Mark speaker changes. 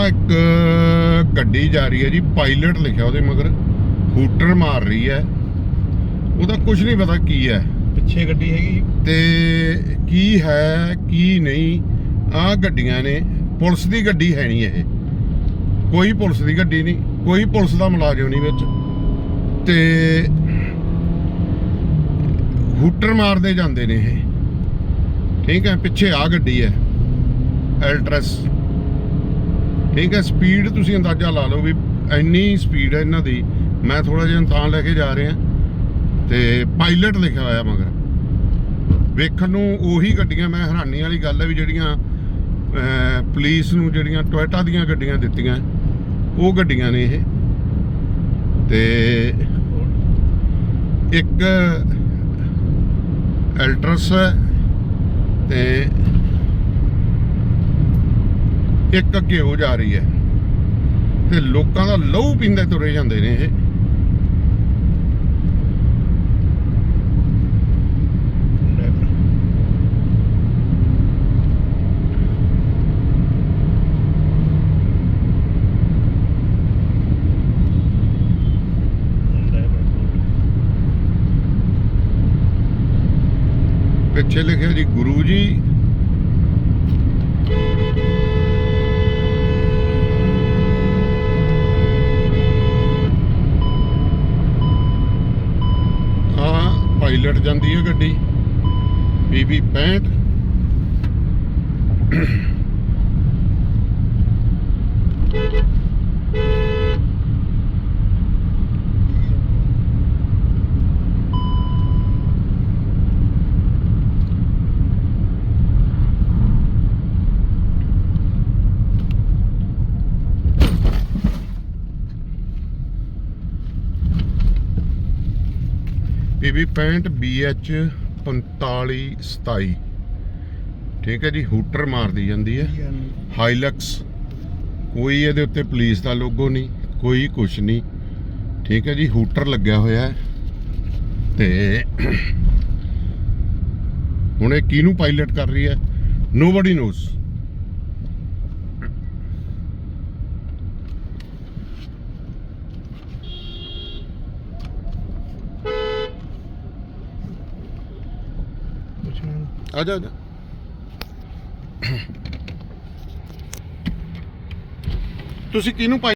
Speaker 1: ਆ ਇੱਕ ਗੱਡੀ ਜਾ ਰਹੀ ਹੈ ਜੀ ਪਾਇਲਟ ਲਿਖਿਆ ਉਹਦੇ ਮਗਰ। ਹੂਟਰ ਮਾਰ ਰਹੀ ਹੈ। ਉਹਦਾ ਕੁਝ ਨਹੀਂ ਪਤਾ ਕੀ ਹੈ।
Speaker 2: ਪਿੱਛੇ ਗੱਡੀ ਹੈਗੀ।
Speaker 1: ਤੇ ਕੀ ਹੈ ਕੀ ਨਹੀਂ ਆ ਗੱਡੀਆਂ ਨੇ। ਪੁਲਿਸ ਦੀ ਗੱਡੀ ਹੈ ਨਹੀਂ ਇਹ। ਕੋਈ ਪੁਲਿਸ ਦੀ ਗੱਡੀ ਨਹੀਂ। ਕੋਈ ਪੁਲਿਸ ਦਾ ਮੁਲਾਜ਼ਮ ਨਹੀਂ ਵਿੱਚ। ਤੇ ਹੂਟਰ ਮਾਰਦੇ ਜਾਂਦੇ ਨੇ ਇਹ। ਠੀਕ ਹੈ ਪਿੱਛੇ ਆ ਗੱਡੀ ਹੈ। ਐਲਟਰਸ। ਠੀਕ ਹੈ ਸਪੀਡ ਤੁਸੀਂ ਅੰਦਾਜ਼ਾ ਲਾ ਲਓ ਵੀ ਇੰਨੀ ਸਪੀਡ ਹੈ ਇਹਨਾਂ ਦੀ। ਮੈਂ ਥੋੜਾ ਜਿਹਾ ਤਾਂ ਲੈ ਕੇ ਜਾ ਰਿਹਾ। ਤੇ ਪਾਇਲਟ ਲਿਖਿਆ ਹੋਇਆ ਮਗਰ। ਵੇਖਣ ਨੂੰ ਉਹੀ ਗੱਡੀਆਂ ਮੈਂ ਹੈਰਾਨੀ ਵਾਲੀ ਗੱਲ ਹੈ ਵੀ ਜਿਹੜੀਆਂ ਅਹ, ਪੁਲਿਸ ਨੂੰ ਜਿਹੜੀਆਂ ਟੋਇਟਾ ਦੀਆਂ ਗੱਡੀਆਂ ਦਿੱਤੀਆਂ ਉਹ ਗੱਡੀਆਂ ਨੇ ਇਹ। ਤੇ ਇੱਕ ਐਲਟਰਸ ਹੈ ਤੇ ਇੱਕ ਅੱਗੇ ਹੋ ਜਾ ਰਹੀ ਹੈ। ਤੇ ਲੋਕਾਂ ਦਾ ਲਹੂ ਪੀਂਦੇ ਤੁਰੇ ਜਾਂਦੇ ਨੇ ਇਹ। ਪਿੱਛੇ ਲਿਖਿਆ ਜੀ, ਗੁਰੂ ਜੀ ਜਾਂਦੀ ਹੈ ਗੱਡੀ। ਬੀਬੀ 65 ਬੀਬੀ 65 BH 4527 ਠੀਕ ਹੈ ਜੀ ਹੂਟਰ ਮਾਰਦੀ ਜਾਂਦੀ ਹੈ। ਹਾਈਲਕਸ ਕੋਈ ਇਹਦੇ ਉੱਤੇ ਪੁਲਿਸ ਦਾ ਲੋਗੋ ਨਹੀਂ ਕੋਈ ਕੁਛ ਨਹੀਂ। ਠੀਕ ਹੈ ਜੀ ਹੂਟਰ ਲੱਗਿਆ ਹੋਇਆ ਹੈ। ਤੇ ਹੁਣ ਇਹ ਕਿਹਨੂੰ ਪਾਇਲਟ ਕਰ ਰਹੀ ਹੈ? ਨੋਬਡੀ ਨੋਸ ਆ ਜਾ ਆ ਜਾ। ਤੁਸੀਂ ਕਿਹਨੂੰ ਪਾਈ